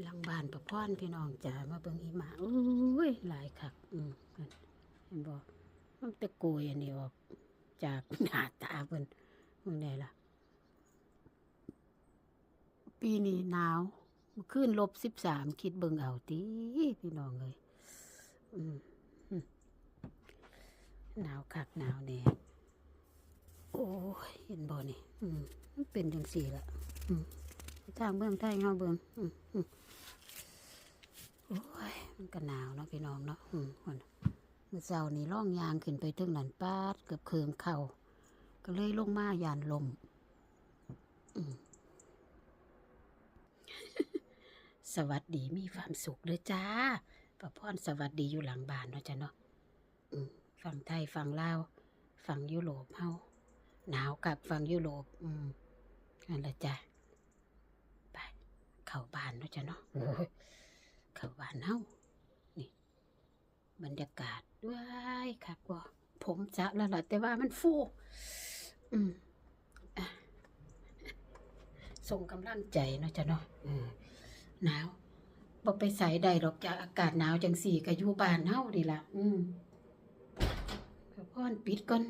หลังบ้านประพรพี่น้องจ๋ามาเบิ่งอีหมาโอ้ยหลายคักอืมนั่นเห็นบ่มันตะโกยอันนี้ออก จากหน้าตาเพิ่นเมื่อไงล่ะ ปีนี้หนาวเมื่อคืนลบสิบสามคิดเบิ่งเอาติพี่น้องเลยอืมอืมหนาวคักหนาวแน่โอ้ยเห็นบ่นี่อืมมันเป็นจังสี่ละอืมทางเบื้องใต้เงาเบื้องอืมอืม โอ้ยมันก็หนาวเนาะพี่น้องเนาะอืมคนเมื่อเช้านี่ล่องยางขึ้นไปถึงนันปาดเกือบเคืองเข่าก็เลยลงมายานลมอืสวัสดีมีความสุขเลยจ้าประพรสวัสดีอยู่หลังบ้านเนาะจ้ะเนาะฝั่งไทยฝั่งลาวฝั่งยุโรปเฮาหนาวกับฝั่งยุโรปอืมนั่นแหละจ้ะไปเข้าบ้านเนาะจ้ะเนาะ เขาบ้านเฮานี่ บรรยากาศว้ายคักบ่ผมจะล้วล่ะแต่ว่ามันฟู อืมอส่งกำลังใจเนาะจ้ะเนาะอืหนาวบ่ไปใส่ใดดอกจากอากาศหนาวจังสี่ก็อยู่บ้านเฮานี่ล่ะ อืมขอพรปิดก่อน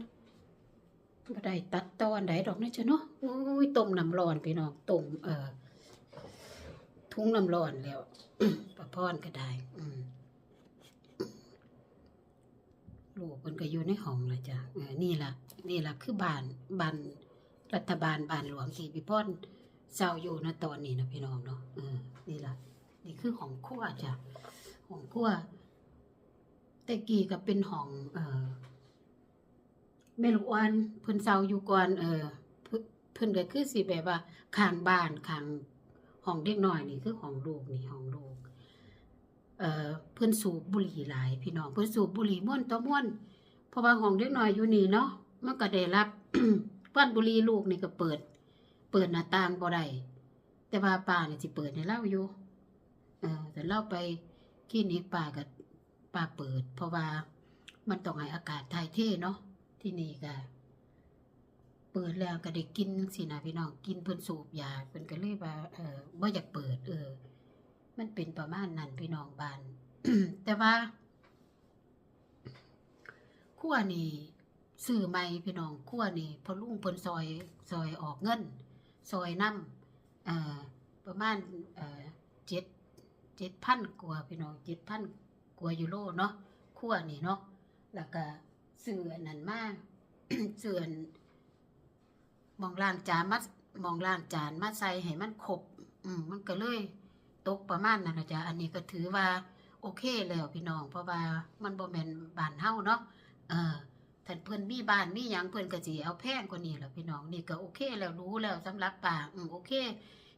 บ่ได้ตัดตอนใดดอกนะจ้ะเนาะโอ้ยต้มน้ำร้อนพี่น้องต้มเอ่อ ทุ่งน้ำร้อนแล้วประพรก็ได้ลูกมันก็อยู่ในห้องเลยจ้ะเออนี่ละนี่ละคือบ้านบ้านรัฐบาลบ้านหลวงที่พี่พ่อนเศร้าอยู่นะตอนนี้นะพี่น้องเนาะเออนี่ละนี่คือห้องครัวจ้ะห้องครัวแต่กี้ก็เป็นห้องเออแม่ลูกอ่อนเพิ่นเศร้าอยู่ก่อนเออเพิ่นเพิ่นก็คือสิแบบว่าข้างบ้านข้าง ห้องเด็กหน้อยนี่คือห้องลูกนี่ห้องลูกเอ่อเพิ่นสูบบุหรี่หลาย พี่น้องเพิ่อนสูบบุหรี่ม่วนต่อม่วนเพราะว่าห้องเด็กหน้อยอยู่นี่เนาะมันก็ได้รับควันบุหรี่ลูกนี่ก็เปิด เปิดหน้าต่างบ่ได้แต่ว่าป้าเนี่ยสิเปิดให้เราอยู่เออแต่เราไปคลินิกป้าก็ป้าเปิด เพราะว่ามันต้องให้อากาศถ่ายเทเนาะที่นี่ก็ เปิดแล้วก็ได้กินสินะพี่น้องกินเพิ่นสูบยาเพิ่นก็เลยว่าเออบ่อยากเปิด เออ มันเป็นประมาณนั้นพี่น้องบ้านแต่ว่าขั้วนี่ซื้อใหม่พี่น้องขั้วนี่พอลุงเพิ่นซอยซอยออกเงิน ซอยน้ำเอ่อประมาณเอ่อเจ็ดเจ็ดพันกว่าพี่น้องเจ็ดพันกว่ายูโรเนาะขั้วนี่เนาะแล้วก็ซื้อนั้นมากซื้อน มองล้างจานมามองล้างจานมาใส่ให้มันครบอืมมันก็เลยตกประมาณนั้นนะจ๊ะอันนี้ก็ถือว่าโอเคแล้วพี่น้อง เพราะว่ามันบ่แม่นบ้านเฮาเนาะเออถ้าเพิ่อนมีบ้านมีหยังเพิ่อนก็สิเอาแพงกว่านี้แหละพี่น้องนี่ก็โอเคแล้วรู้แล้วสำหรับป่าอืมโอเค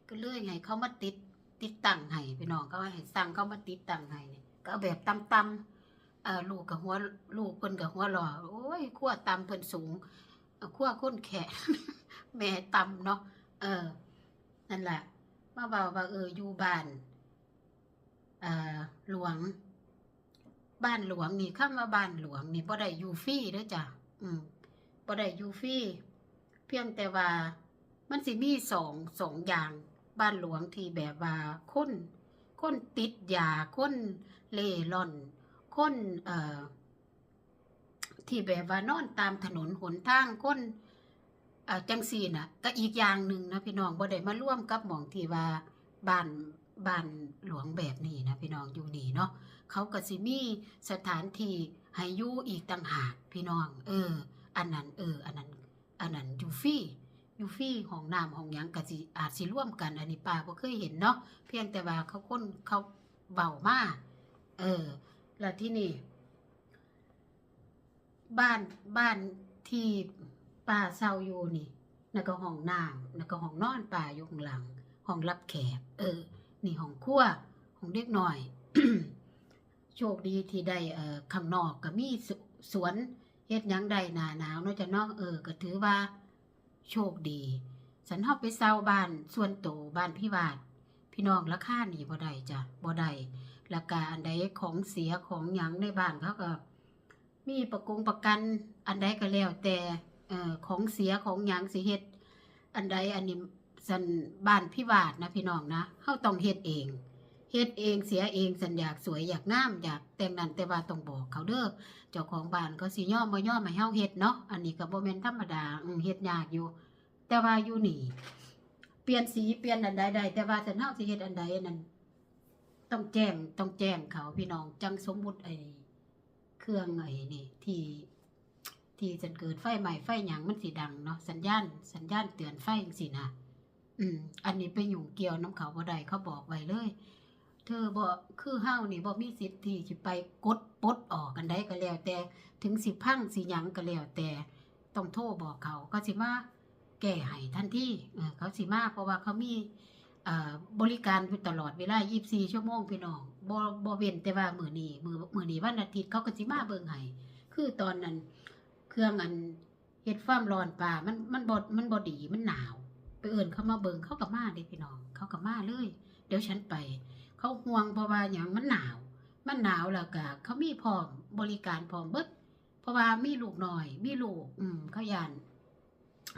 ก็เลยให้เขามาติดติดตั้งให้พี่น้องเขาให้สั่งเขามาติดตั้งให้ก็เอาแบบต่ำๆเออลูกกับหัวลูกเพิ่นกับหัวหล่อโอ้ยขั้วต่ำเพิ่นสูงขั้วคนแข แม่ต่ำเนาะเออ นั่นแหละมาเบาว่าเอออยู่บ้านเอ่อหลวง บ้านหลวงนี่คำว่าบ้านหลวงนี่บ่ได้อยู่ฟรีเด้อจ้ะอืมบ่ได้อยู่ฟรีเพียงแต่ว่ามันสิมีสองสองอย่างบ้านหลวงที่แบบว่าคนคนติดยาคนเล่ร่อน คนเอ่อที่แบบว่านอนตามถนนหนทางคน อ่อจังซี่น่ะก็อีกอย่างหนึ่งนะพี่น้องบ่ได้มาร่วมกับหมองที่ว่าบ้านบ้านหลวงแบบนี้นะพี่น้องอยู่นี่เนาะเขาก็สิมีสถานที่ให้อยู่อีกต่างหากพี่น้อง เออ อันนั้นเออ อันนั้น อันนั้นอยู่ฟรีอยู่ฟรีห้องน้ำห้องหยังก็สิอาจสิร่วมกัน อันนี้ป้าบ่เคยเห็นเนาะเพียงแต่ว่าเขาคนเขาเบามากเออ แล้วที่นี่ บ้านบ้านที่ ป้าเศร้าอยู่นี่แล้วก็ห้องน้ำแล้วก็ห้องนอนป้าอยู่ข้างหลัง ห้องรับแขก เออ นี่ห้องครัวห้องเด็กหน่อย โชคดีที่ได้เอ่อข้างนอกก็มีสสวนเฮ็ดหยังได้หนาหนาวเนาะจ้ะเนาะเออก็ถือว่า โชคดีฉันเฮาไปเซาบ้านส่วนโตบ้านพี่วาด พี่น้องราคานี่บ่ได้จ้ะบ่ได้แล้วก็อันใดของเสียของหยังในบ้านเขาก็ มีประกงประกันอันใดก็แล้วแต่ เอ่อของเสียของหยังสิเฮ็ดอันใดอันนี้สันบ้านพี่วาดนะพี่น้องนะเฮาต้องเฮ็ดเองเฮ็ดเองเสียเองสัญญากสวยอยากงามอยากแต่งนั้นแต่ว่าต้องบอกเขาเด้อเจ้าของบ้านก็สิย่อมบ่ยอมให้เฮาเฮ็ดเนาะอันนี้ก็บ่แม่นธรรมดาอืมเฮ็ดยากอยู่ แต่ว่าอยู่นี่ เปลี่ยนสีเปลี่ยนอันใดได้แต่ว่าถ้าเฮาสิเฮ็ดอันใดนนั้นต้องแจ้งต้องแจ้งเขาพี่น้องจังสมมุติไอ้เครื่องไอ้นี่ที่ ที่จะเกิดไฟใหม่ไฟหยังมันสิดังเนาะสัญญาณสัญญาณเตือนไฟจังซี่นะอืม อันนี้ไปยุ่งเกี่ยวน้ำเขาบ่ได้เขาบอกไว้เลย เธอบ่คือเฮานี่บ่มีสิทธิ์ที่ไปกดปดออกกันได้ก็แล้วแต่ ถึงสิพังสิหยังก็แล้วแต่ต้องโทรบอกเขาเขาสิมาแก้ให้ทันทีเออเขาสิมาเพราะว่าเขามีบริการอยู่ตลอดเวลา 24 ชั่วโมงพี่น้องบ่บ่เว้นแต่ว่ามื้อนี้มื้อมื้อนี้วันอาทิตย์เขาก็สิมาเบิ่งให้คือตอนนั้น เครื่องอันเฮ็ดฟ้ามร้อนป่ามันมันบ่มันบดีมันหนาว ไปเอิ้นเขามาเบิงเขาก็มาเด้พี่น้องเขาก็มาเลย เดี๋ยวฉันไป เขาห่วงเพราะว่าอย่างมันหนาว มันหนาวแล้วก็เขามีพร้อมบริการพร้อมเบิดเพราะว่ามีลูกหน้อย มีลูก อืมเขายาน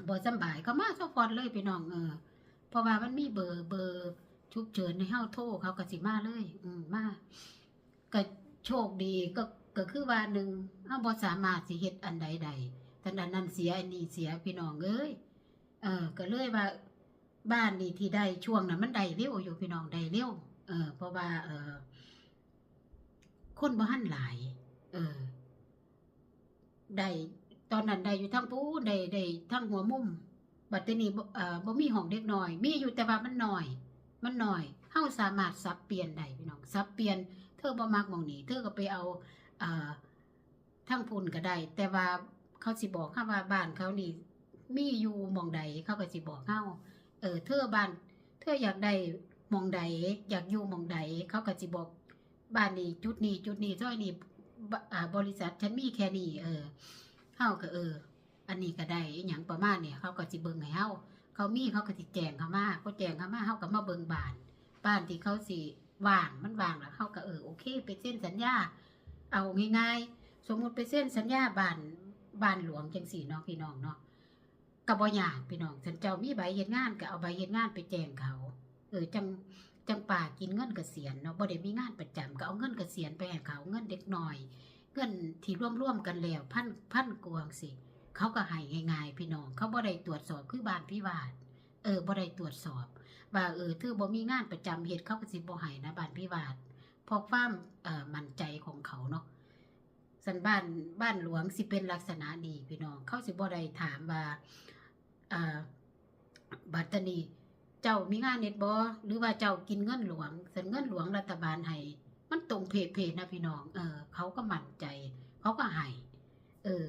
บ่สำบายก็มาซัพพอร์ตเลยพี่น้องเออเพราะว่ามันมีเบอร์เบอร์ฉุกเฉินในเฮาโทรเขาก็สิมาเลย อืมมาก็โชคดีก็ ก็คือว่าหนึ่งเฮาบ่สามารถสิเฮ็ดอันใดใดแต่อันนั้นเสียอันนี้เสียพี่น้องเอ้ยเออ ก็เลยว่าบ้านนี่ที่ได้ช่วงนั้นมันได้เร็วอยู่พี่น้องได้เร็วเออ เพราะว่า เออคนบ่หันหลาย เออได้ตอนนั้นได้อยู่ทั้งปูได้ได้ทั้งหัวมุมบัดทีนี้บ่เอ่อบ่มีห้องเด็กน้อย มีอยู่แต่ว่ามันน้อย มันน้อยเฮาสามารถสับเปลี่ยนได้พี่น้องสับเปลี่ยนเธอบ่มักหม่องนี้เธอก็ไปเอา อ่อทั้งพุ่นก็ได้ แต่ว่าเขาสิบอกเฮาว่าบ้านเขานี่มีอยู่มองใดเขาก็สิบอกเฮาเออเธอบ้านเธออยากได้มองใดอยากอยู่มองใดเขาก็สิบอกบ้านนี้จุดนี้จุดนี้ซอยนี้บอ่บริษัทฉันมีแค่นี้เออเฮาก็เออ อันนี้ก็ได้อย่างประมาณเนี่ยเขาก็สิเบิ่งให้เฮาเขามีเขาก็สิแจงเขามาเขาแจงเขามาเฮาก็มาเบิ่งบ้าน บ้านที่เขาสิว่างมันว่างแล้วเฮาก็เออโอเค ไปเซ็นสัญญา เอาง่ายๆ สมมุติไปเซ็นสัญญาบ้านบ้านหลวงจังสี่เนาะพี่น้องเนาะก็บ่ยากพี่น้องฉันเจ้ามีใบเฮ็ดงานก็เอาใบเฮ็ดงานไปแจ้งเขา เออจังจังป่ากินเงินเกษียณเนาะบ่ได้มีงานประจำก็เอาเงินเกษียณไปให้เขาเงินเด็กหน้อย เงินที่ร่วมๆกันแล้วพันพันกวงสิเขาก็ให้ง่ายๆพี่น้องเขาบ่ได้ตรวจสอบคือบ้านพิวาทเออบ่ได้ตรวจสอบ ว่าเออเธอบ่มีงานประจำเฮ็ดเขาก็สิบ่ให้นะบ้านพิวาท เพราะความมั่นใจของเขาเนาะสันบ้านบ้านหลวงสิเป็นลักษณะนี้พี่น้อง เขาสิบ่ได้ถามว่าบัตรนีเจ้ามีงานเน็ตบ่หรือว่าเจ้ากินเงินหลวงสันเงินหลวงรัฐบาลให้มันตรงเพเพนะพี่น้อง เออ เขาก็มั่นใจ เขาก็ให้เออ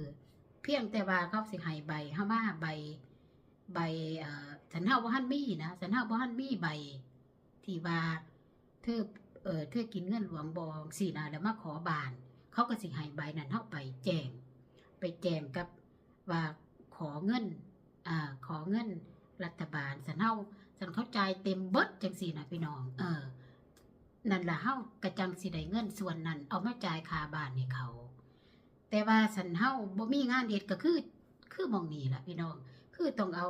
เพียงแต่ว่าเขาสิให้ใบเฮามาใบ ใบเอ่อสันเฮาบ่ทันมีนะสันเฮาบ่ทันมีใบ ที่ว่าเธอ ออเธอกินเงินหลวงบ่สี่นะแล้วมาขอบาน เขาก็สิให้ใบนั้นเฮาไปแจงไปแจงกับว่าขอเงินอ่าขอเงินรัฐบาลสันเฮาสันเขาใจเต็มเบิดจังสี่นะพี่น้อง เออ นั่นละเฮากระจังสิได้เงินส่วนนั้น เอามาจ่ายคาบานให้เขา แต่ว่าสันเฮาบ่มีงานเฮ็ดก็คือคือมองนี้ล่ะพี่น้อง คือต้องเอา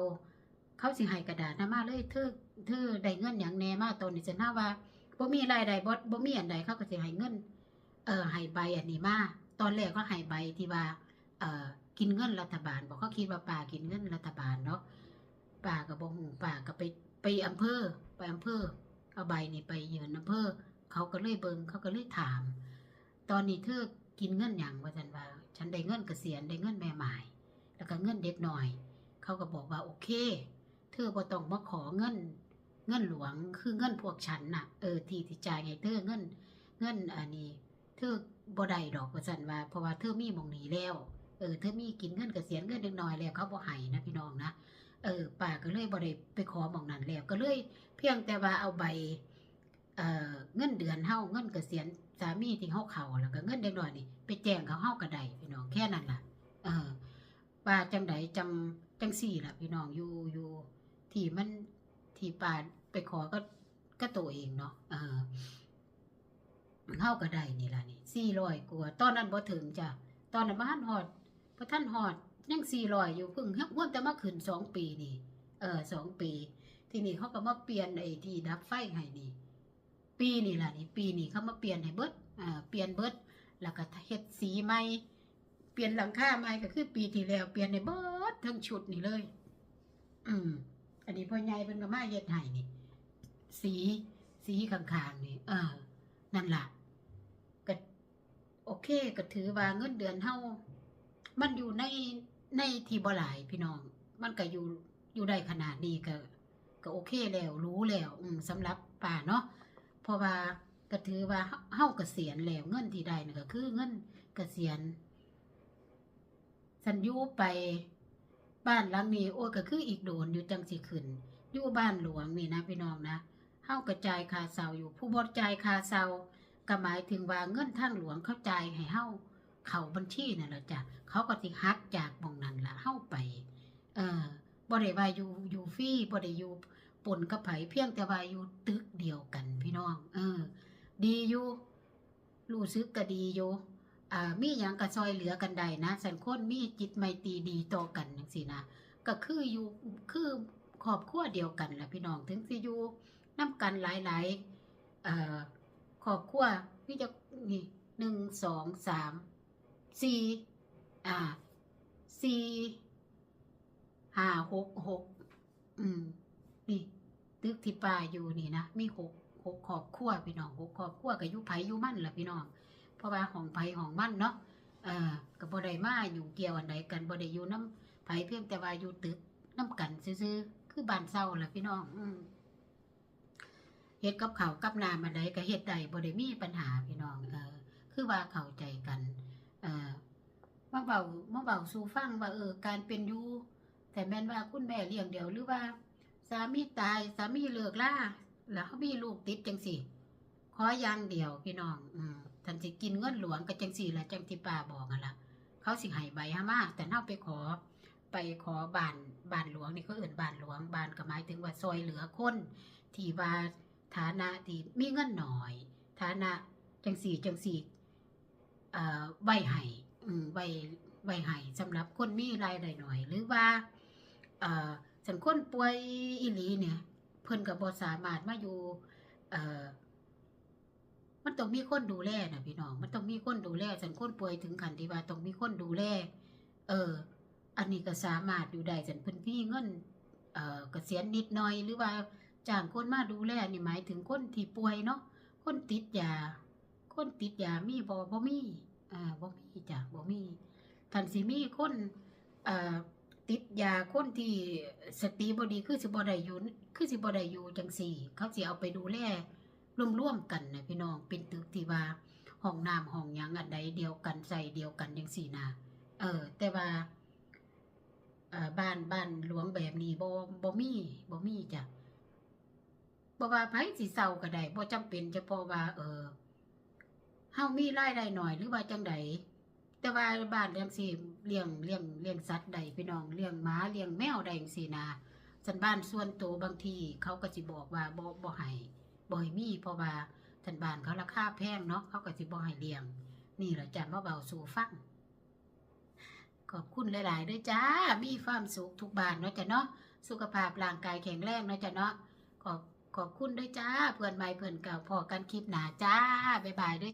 เขาสิให้กระดาษนะมาเลยเธอเธอได้เงินหยังแน่มาตอนนี้ฉันน่าว่า บ่มีรายได้บ่บ่มีอันใดเขาก็สิให้เงิน เอ่อให้ใบอันนี้มาตอนแรกก็ให้ใบที่ว่า เอ่อกินเงินรัฐบาลบอกเขาคิดว่าป่ากินเงินรัฐบาลเนาะป่าก็บ่ฮู้ป่าก็ไปไปอำเภอไปอำเภอเอาใบนี่ไปยืนอำเภอเขาก็เลยเบิงเขาก็เลยถาม ตอนนี้เธอกินเงินหยังว่าฉันว่า ฉันได้เงินเกษียณได้เงินแม่หมาย แล้วก็เงินเด็กหน่อย เขาก็บอกว่าโอเค เธอบ่ต้องมาขอเงิน เงินหลวงคือเงินพวกฉันน่ะเออที่ที่จ่ายให้เธอเงิน เงินอันนี้เธอบ่ได้ดอกว่าซั่นว่าเพราะว่าเธอมีมองนี้แล้วเออเธอมีกินเงินเกษียณเงินเด็กน้อยแล้วเขาบ่ให้นะพี่น้องนะเออป้าก็เลยบ่ได้ไปขอมองนั้นแล้วก็เลยเพียงแต่ว่าเอาใบเอ่อเงินเดือนเฮาเงินเกษียณสามีที่เฮาเขาแล้วก็เงินเด็กน้อยนี่ไปแจ้งเขาเฮาก็ได้พี่น้องแค่นั้นล่ะเออป้าจังใดจังจังสี่ล่ะพี่น้องอยู่อยู่ที่มันที่ป้า ขอก็ก็ตัวเองเนาะเออเฮาก็ได้นี่ล่ะนี่สี่ร้อยกว่าตอนนั้นบ่ถึงจ้ะตอนนั้นบ่ทันฮอดบ่ทันฮอดยังสี่ร้อยอยู่เพิ่งฮ้วนแต่มาขึ้นสองปีนี่ เออสองปี ทีนี้เขาก็มาเปลี่ยนไอ้ที่ดับไฟให้นี่ ปีนี่ล่ะนี่ ปีนี้เขามาเปลี่ยนให้เบิดอ่าเปลี่ยนเบิดแล้วก็เฮ็ดสีใหม่เปลี่ยนหลังคาใหม่ก็คือ ปีที่แล้วเปลี่ยนให้เบิดทั้งชุดนี่เลย อืมอันนี้พ่อใหญ่เพิ่นก็มาเฮ็ดให้นี่ สีสีข้างๆนี่เออ นั่นล่ะก็โอเคก็ถือว่าเงินเดือนเฮามันอยู่ในในที่บ่หลายพี่น้อง มันก็อยู่อยู่ได้ขนาดนี้ก็ ก็โอเคแล้วรู้แล้ว อืมสำหรับป่าเนาะเพราะว่าก็ถือว่าเฮาเฮาเกษียณแล้วเงินที่ได้นี่ก็คือเงินเกษียณสัญญูไปบ้านหลังนี้โอ้ก็คืออีกโดนอยู่จังสิขึ้นอยู่บ้านหลวงนี่นะพี่น้องนะ เฮากระจายคาเซาอยู่ ผู้บ่จ่ายคาเซาก็หมายถึงว่าเงินทางหลวงเข้าใจให้เฮาเขาบัญชีนั่นแหละจ้ะเขาก็สิหักจากหม่องนั้นละเฮาไป เออบ่ได้ว่าอยู่อยู่ฟรีบ่ได้อยู่ปนกับไผเพียงแต่ว่าอยู่ตึกเดียวกันพี่น้อง เออ ดีอยู่รู้สึกก็ดีอยู่อ่ามีหยังก็ซอยเหลือกันได้นะสันคนมีจิตไมตรีดีต่อกันจังซี่นะก็คืออยู่คือครอบครัวเดียวกันแหละพี่น้องถึงสิอยู่ นํกันหลายๆเอ่อครอบครัวมีจะนี่หนึ่งสองสามสี่อ่าสี่ห้าหกหกอืมนี่ตึกที่ป้าอยู่นี่นะมีหกหกครอบครัวพี่น้องหกครอบครัวกับยุไผอยุมั่นล่ะพี่น้องเพราะว่าของไผของมั่นเนาะเอ่อกับบ่ได้มาอยู่เกี่ยวอันใดกันบ่ได้อยู่น้ำไผเพียงแต่ว่าอยู่ตึกน้ำกันซื่อๆคือบ้านเซาล่ะพี่น้อง อืม เฮ็ดกับเขากับน้ำอันใดก็เฮ็ดได้บ่ได้มีปัญหาพี่น้องเออคือว่าเข้าใจกันเอ่อมาเบามาเบาสู่ฟังว่าเออการเป็นอยู่แต่แม่นว่าคุณแม่เลี้ยงเดียวหรือว่า สามีตายสามีเลิกล่าแล้วเขามีลูกติดจังสี่ขออย่างเดียวพี่น้อง อืมท่านสิกินเงินหลวงก็จังสี่แหละจังที่ป้าบอกกันละเขาสิให้ใบห้ามาแต่เน่าไปขอ ไปขอบ้านบ้านหลวงนี่เขาเอื่นบ้านหลวงบ้านก็หมายถึงว่าซอยเหลือคนที่ว่า ฐานะที่มีเงินหน่อย ฐานะจังสี่จังสี่เอ่อให้อืมใบใบให้สำหรับคนมีรายได้หน่อย หรือว่าสันคนป่วยอีหลีเนี่ย เพิ่นก็บ่สามารถมาอยู่มันต้องมีคนดูแลนะพี่น้อง มันต้องมีคนดูแลสันคนป่วยถึงขั้นที่ว่าต้องมีคนดูแล เออ อันนี้ก็สามารถอยู่ได้สันเพิ่นมีเงินเกษียณนิดหน่อยหรือว่า จ้างคนมาดูแลนี่หมายถึงคนที่ป่วยเนาะคนติดยา คนติดยามีบ่บ่มีอ่าบ่มีจ้ะบ่มีคันสิมีคนอ่อติดยาคนที่สติบอดีคือสิบ่ได้อยู่คือสิบ่ได้อยู่จังสี่ เขาสิเอาไปดูแลร่วมๆกันนะพี่น้องเป็นตึกที่ว่าห้องน้ำห้องยังอันใดเดียวกันใส่เดียวกันจังสี่นะเออ แต่ว่าอ่อบ้านบ้านหลวงแบบนี้บ่บ่มีบ่มีจ้ะ บ่ว่าไผสิเซาก็ได้บ่จำเป็นเฉพาะว่า เออเฮามีรายได้หน่อยหรือว่าจังใดแต่ว่าบ้านเลี้ยงสิเลี้ยงเลี้ยงเลี้ยงสัตว์ใดพี่น้องเลี้ยงหมาเลี้ยงแมวใดจังซี่นะสันบ้านส่วนตัวบางทีเขาก็สิบอกว่าบ่บ่ให้บ่ให้มีเพราะว่าสันบ้านเขาราคาแพงเนาะเขาก็สิบ่ให้เลี้ยง นี่แหละจ้ะมาเบาสู่ฟังขอบคุณหลาย ๆ ด้วยจ้า มีความสุขทุกบ้านเนาะจ้ะเนาะ สุขภาพร่างกายแข็งแรงเนาะจ้ะเนาะขอบ ขอบคุณด้วยจ้า เพื่อนใหม่เพื่อนเก่าพอกันคลิปหนาจ้า บ๊ายบายด้วย